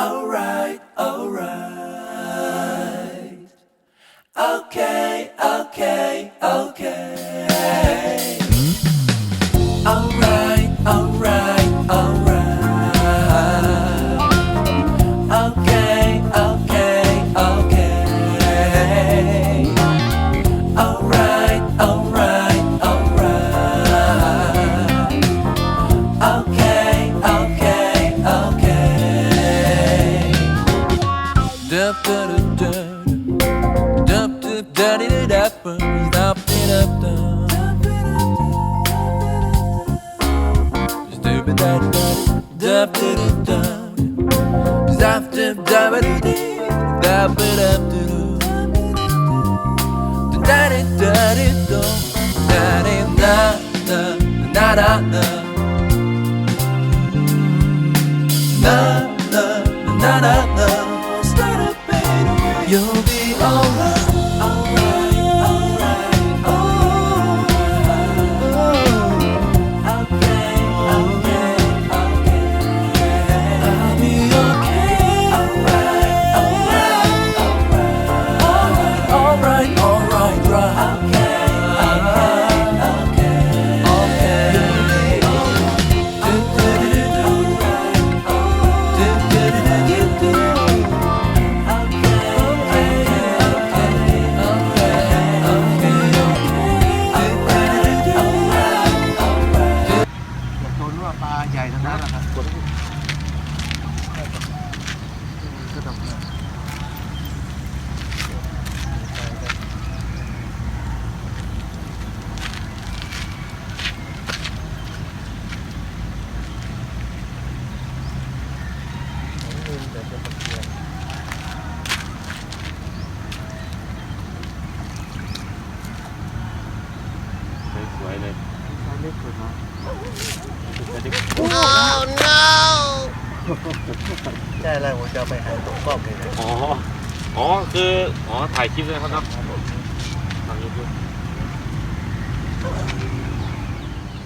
Oh. da ba da do da da da do da Na na na na na na na สวยๆเลยเล็กสุดเนาะใช่แล้วผมจะเอาไปหาตัวกล้องเลยนะอ๋อ อ๋อ คือ อ๋อ ถ่ายคลิปเลยครับทางยูทูบ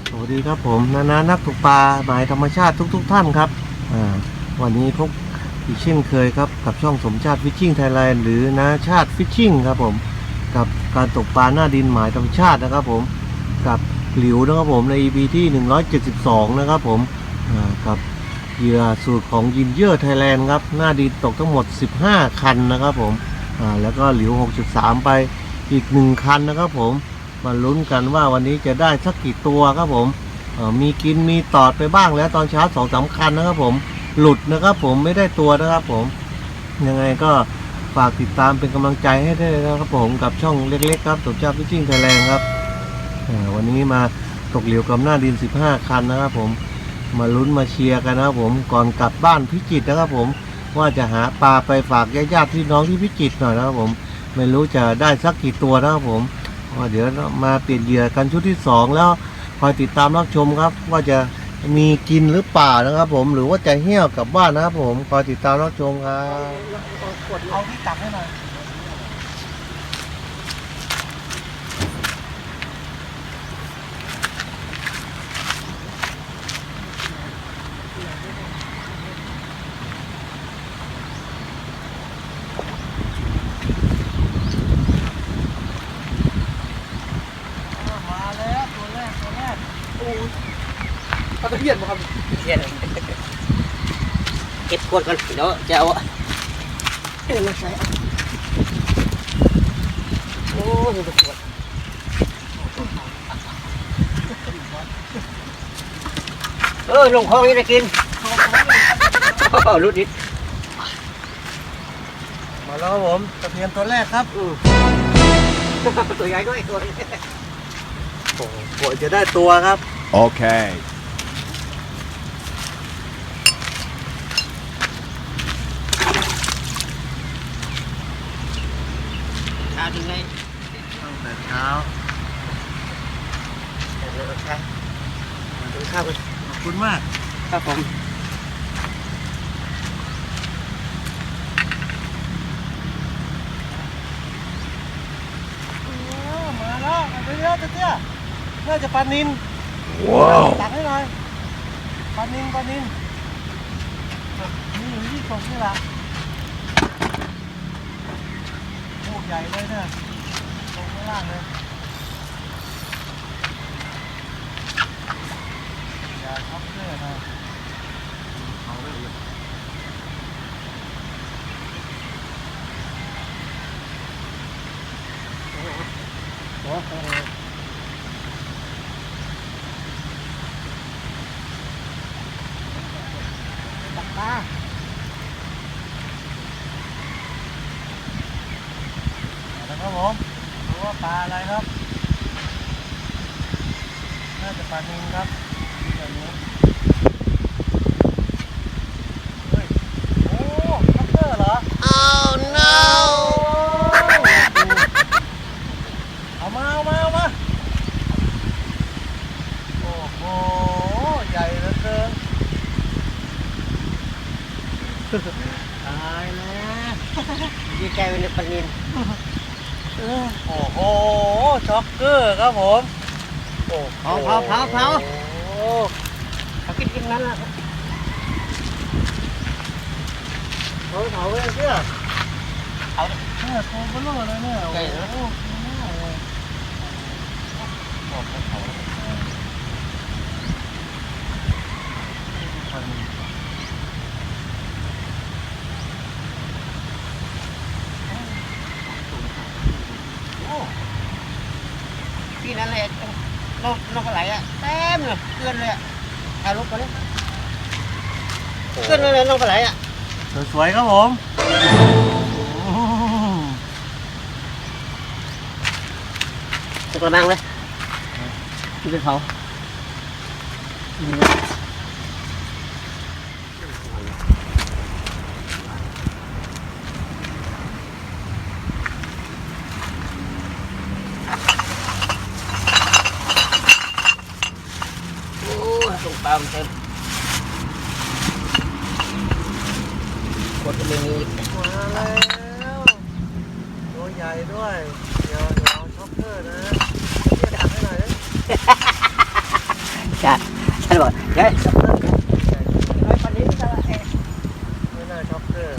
สวัสดีครับผมนานานักตกปลาหมายธรรมชาติทุก ๆ ท่านครับ อ่า วันนี้พบ อีกเช่นเคยครับกับช่องสมชาติฟิชชิ่งไทยแลนด์หรือนาชาติฟิชชิ่งครับผมกับการตกปลาหน้าดินหมายธรรมชาตินะครับผมกับหลิวนะครับผมใน EP ที่ 172 นะครับผมกับเหยื่อสูตรของยินเยอร์ไทยแลนด์ครับหน้าดินตกทั้งหมด 15 คันนะครับผมแล้วก็หลิว 6.3 ไปอีก 1 คันนะครับผมมาลุ้นกันว่าวันนี้จะได้สักกี่ตัวครับผมมีกินมีตอดไปบ้างแล้วตอนเช้าสองสามคันนะครับผม หลุดนะครับ ผมไม่ได้ตัวนะครับผม ยังไงก็ฝากติดตามเป็นกำลังใจให้ด้วยนะครับผมกับช่องเล็กๆครับสมชาติพิชิ่งไทยแลนด์ครับวันนี้มาตกเหลียวกับหน้าดิน 15 คันนะครับผมมาลุ้นมาเชียร์กันนะครับผมก่อนกลับบ้านพิจิตรนะครับผมว่าจะหาปลาไปฝากญาติพี่น้องที่พิจิตรหน่อยนะครับผมไม่รู้จะได้สักกี่ตัวนะครับผมเดี๋ยวมาเปลี่ยนเหยื่อกันชุดที่สองแล้วคอยติดตามรับชมครับว่าจะ มีกินหรือเปล่านะครับ ผมหรือว่าจะเหี่ยวกลับบ้านนะครับผมคอยติดตามรับชมครับเอาที่ตักให้หน่อย มาแล้วตัวแรกตัวแรกโอ้ย เอาตะเพียนมาครับเดี๋ยวเก็บขวดก่อนเดี๋ยวจะเอาเอ็มาใส่เอาโอ้ยดูขวดเออลงคลองนี่ได้กินโอ้รุดนิดมาแล้วครับผมตะเพียนตัวแรกครับอืมตัวใหญ่ด้วยตัวนี้โอ้โหกว่าจะได้ตัวครับ Okay. ชาถึงไงตั้งแต่เช้าเดี๋ยวชาถึงข้าวกันขอบคุณมาก ครับผมมาแล้วเอาเยอะตะเตี้ยน่าจะปลานิน Wow. ตักให้หน่อยปลานินปลานินนี่อยู่ที่ตรงนี่ละลูก ใหญ่เลยเนี่ยตรงข้างล่างเลยาทับเลือดนะเอาเลย โอ้โห ตักปลาแล้วครับ ผมรู้ว่าปลาอะไรครับ น่าจะปลานิลครับแบบนี้เฮ้ยโอ้คัพเตอร์เหรอ oh no เอามาเอามาเอามาโอ้โห ใหญ่เหลือเกินตายแล้ว ดีใจวันนี้ปลานิน โอ้โหช็อกเกอร์ครับผมโอ้โหเผาเผาเผาเผาเขากินกินนั้นแหละเผาเผาเลยเสื้อเอาเนี่ยตัวเบลอเลยเนี่ยโอ้โหใหญ่นะโอ้โหเผาเผาเผาโอ้ ที่นั้นเลย นกนกอะไรอะเต็มเลยเกลือนเลยอะถ่ายรูปมาเลยเกลือนเลยนกอะไรอะสวยๆครับผมอืมตะกระมังเลยที่เป็นเขาโอ้ ยตรงปลามันเต็มกดก็ไม่มีมาแล้วตัวใหญ่ด้วย เดี๋ยวเดี๋ยวเอาช็อกเกอร์นะเรียกตักให้หน่อยดิจ้ะท่านบอกเฮ้ยช็อกเกอร์น้อยปลานินซะละเอ๊ะไม่น่าช็อกเกอร์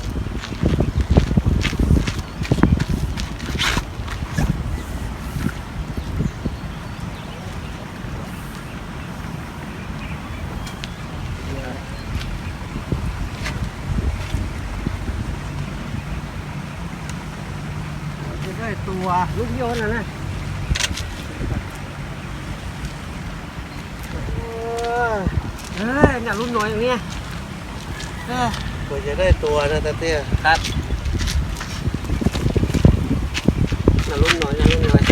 จะได้ตัว ลูกโยนน่ะนะเฮ้ยน่ะรุ่นน้อยอย่างเนี้ยเออตัวจะได้ตัวนะตาเตี้ยครับน่ะรุ่นน้อยน่ะรุ่นน้อย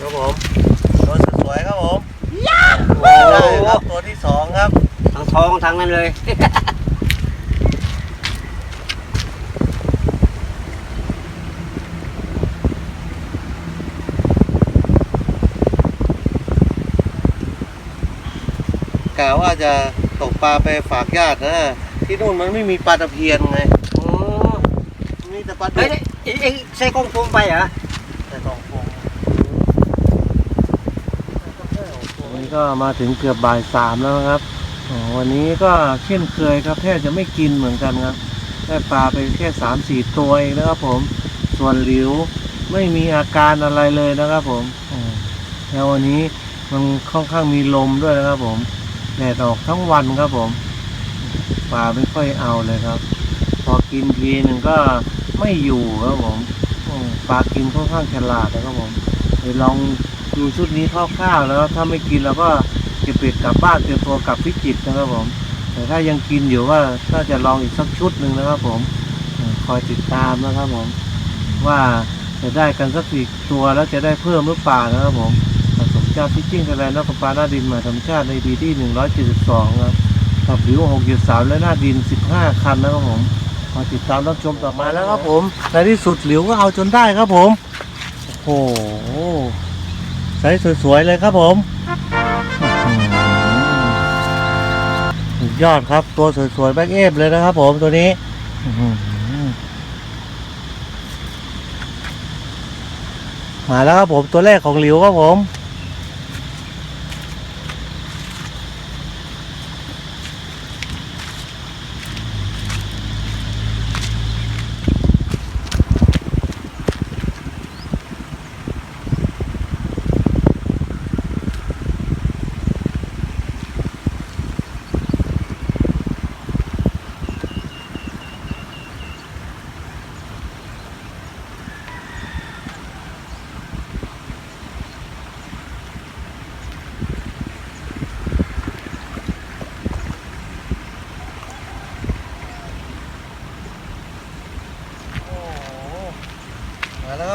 ครับผมตัวสวยๆครับผมได้ครับตัวที่สองครับ ทั้งท้องทั้งนั้นเลย กะว่าจะตกปลาไปฝากญาตินะที่นู่นมันไม่มีปลาตะเพียนไงโอ้มีแต่ปลาดุเฮ้ยกเอ้ยเอ้ยใส่กล้องโฟมไปเหรอแต่สองฟองวันนี้ก็มาถึงเกือบบ่ายสามแล้วนะครับอ๋อ วันนี้ก็เช่นเคยครับแทบจะไม่กินเหมือนกันครับได้ปลาไปแค่สามสี่ตัวเองนะครับผม ส่วนหลิวไม่มีอาการอะไรเลยนะครับผมแล้ววันนี้มันค่อนข้างมีลมด้วยนะครับผมแดดออกทั้งวันครับผมปลาไม่ค่อยเอาเลยครับ พอกินทีหนึ่งก็ไม่อยู่ครับผมปลากินค่อนข้างฉลาดนะครับผมเดี๋ยวลองดูชุดนี้คร่าวๆแล้วถ้าไม่กินเราก็ เก็บเป็ดกลับบ้านเตรียมตัวกลับพิจิตรนะครับผมแต่ถ้ายังกินอยู่ว่าก็จะลองอีกสักชุดหนึ่งนะครับผมคอยติดตามนะครับผมว่าจะได้กันสักกี่ตัวแล้วจะได้เพิ่มหรือเปล่านะครับผมผสมเจ้าฟิชชิ่งไทยแลนด์นกปลาหน้าดินมาธรรมชาติในปีที่ 172ครับกับวิว6.3 และหน้าดิน 15 คันนะครับผมมาติดตามรับชมต่อมาแล้วครับผมในที่สุดหลิวก็เอาจนได้ครับผม โอ้โหใส่สวยๆเลยครับผม ยอดครับ ตัวสวยๆแบ็กเอฟเลยนะครับผมตัวนี้มาแล้วครับผมตัวแรกของหลิวครับผม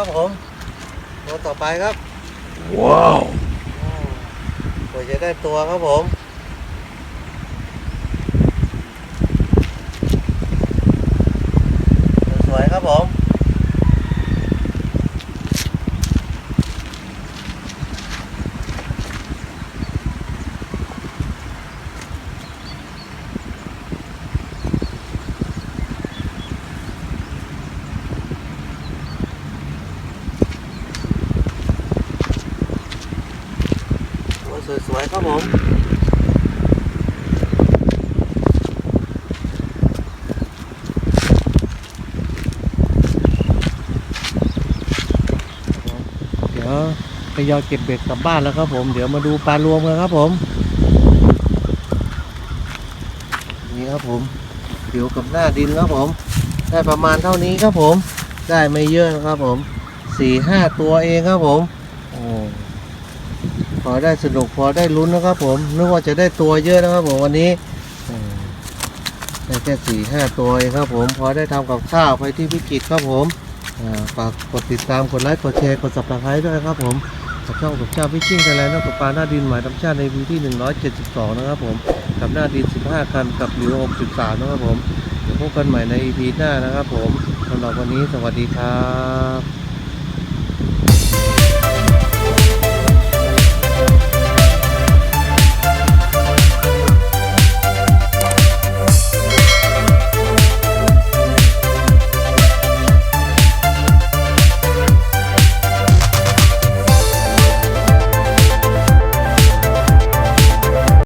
ครับผมตัวต่อไปครับ ว้าวกว่าจะได้ตัวครับผม สวยครับผม ตัวสวยๆ ครับผมเดี๋ยวไปยอยเก็บเบ็ดกลับบ้านแล้วครับผม เดี๋ยวมาดูปลารวมกันครับผม นี่ครับผมเดี๋ยวกับหน้าดินครับผม ได้ประมาณเท่านี้ครับผม ได้ไม่เยอะครับผมสี่ห้าตัวเองครับผม โอ้พอได้สนุกพอได้ลุ้นนะครับ ผมนึกว่าจะได้ตัวเยอะนะครับ ผมวันนี้ได้แค่สี่ห้าตัวเองครับ ผมพอได้ทำกับข้าวไปที่พิจิตครับผมฝากกดติดตามกดไลค์กดแชร์กด subscribe ด้วยครับ ผมกับช่องสุขชาติพิชิ่งไทยแลนด์นักตกปลาหน้าดินหมายธรรมชาติในพื้นที่ 172 นะครับผม กับหน้าดิน 15 คัน กับหลิว63 นะครับผม เดี๋ยวพบกันใหม่ใน EP หน้านะครับผมสำหรับวันนี้สวัสดีครับ